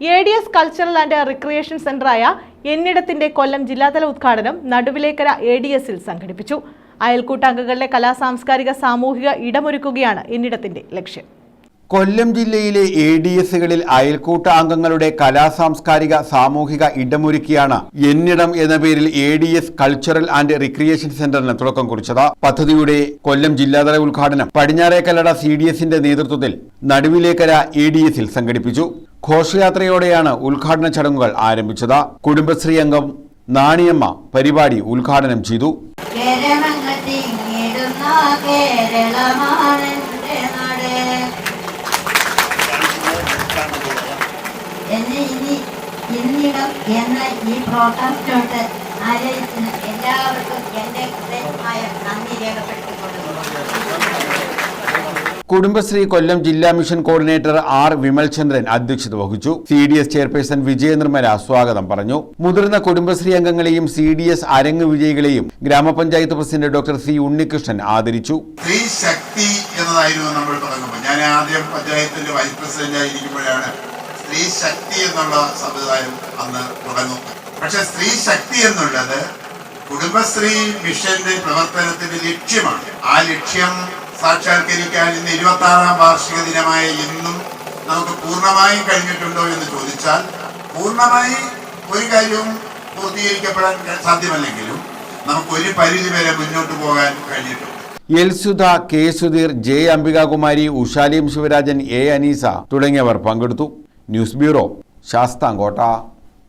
A D S cultural and recreation സെന്ററായ എന്നിടത്തിന്റെ കൊല്ലം ജില്ലാതല ഉദ്ഘാടനം നടുവിലേക്കര എ ഡി എസിൽ സംഘടിപ്പിച്ചു. അയൽക്കൂട്ടംഗങ്ങളുടെ കലാ സാംസ്കാരിക സാമൂഹിക ഇടമൊരുക്കുകയാണ് എന്നിടത്തിന്റെ ലക്ഷ്യം. കൊല്ലം ജില്ലയിലെ എ ഡി എസുകളിൽ അയൽക്കൂട്ട അംഗങ്ങളുടെ കലാസാംസ്കാരിക സാമൂഹിക ഇടമൊരുക്കിയാണ് എന്നിടം എന്ന പേരിൽ A D S cultural and recreation സെന്ററിന് തുടക്കം കുറിച്ചത്. പദ്ധതിയുടെ കൊല്ലം ജില്ലാതല ഉദ്ഘാടനം പടിഞ്ഞാറേക്കല്ലട സി ഡി എസിന്റെ നേതൃത്വത്തിൽ നടുവിലേക്കര എ ഡി എസിൽ സംഘടിപ്പിച്ചു. ഘോഷയാത്രയോടെയാണ് ഉദ്ഘാടന ചടങ്ങുകൾ ആരംഭിച്ചത്. കുടുംബശ്രീ അംഗം നാണിയമ്മ പരിപാടി ഉദ്ഘാടനം ചെയ്തു. ഇന്നിടം എന്ന ഈ പ്രോട്ടസ്റ്റിനോട്ട് ആലയിച്ചിന് എല്ലാവർക്കും എന്റെ ഹൃദയമായ നന്ദി രേഖപ്പെടുത്തിക്കൊള്ളുന്നു. കുടുംബശ്രീ കൊല്ലം ജില്ലാ മിഷൻ കോർഡിനേറ്റർ ആർ വിമൽചന്ദ്രൻ അധ്യക്ഷത വഹിച്ചു. C D S chairperson Vijaya Nirmala സ്വാഗതം പറഞ്ഞു. മുതിർന്ന കുടുംബശ്രീ അംഗങ്ങളെയും സി ഡി എസ് അരങ്ങ് വിജയികളെയും ഗ്രാമപഞ്ചായത്ത് പ്രസിഡന്റ് ഡോക്ടർ സി ഉണ്ണികൃഷ്ണൻ ആദരിച്ചു. സ്ത്രീ ശക്തി എന്നതായിരുന്നു നമ്മൾ തുടങ്ങുമ്പോൾ. ഞാൻ ആദ്യം പഞ്ചായത്തിന്റെ വൈസ് പ്രസിഡന്റ് ആയിരിക്കുമ്പോഴാണ് സ്ത്രീ ശക്തി എന്നുള്ള സമ്പ്രദായം അന്ന് തുടങ്ങും പക്ഷെ സ്ത്രീ ശക്തി എന്നുള്ളത് കുടുംബശ്രീ മിഷന്റെ പ്രവർത്തനത്തിന്റെ ലക്ഷ്യമാണ്. ആ ലക്ഷ്യം സാക്ഷാത്കരിക്കാൻ ഇന്ന് ഇരുപത്തി ആറാം വാർഷിക ദിനമായ ഇന്നും നമുക്ക് പൂർണമായും കഴിഞ്ഞിട്ടുണ്ടോ എന്ന് ചോദിച്ചാൽ പൂർണമായി ഒരു കാര്യവും പൂർത്തീകരിക്കപ്പെടാൻ സാധ്യമല്ലെങ്കിലും നമുക്ക് ഒരു പരിധി വരെ മുന്നോട്ട് പോകാൻ കഴിഞ്ഞിട്ടുണ്ട്. L Sudha K Sudheer J Ambikakumari Ushaliyam Sivarajan A Anees തുടങ്ങിയവർ പങ്കെടുത്തു. News bureau Sasthamcotta.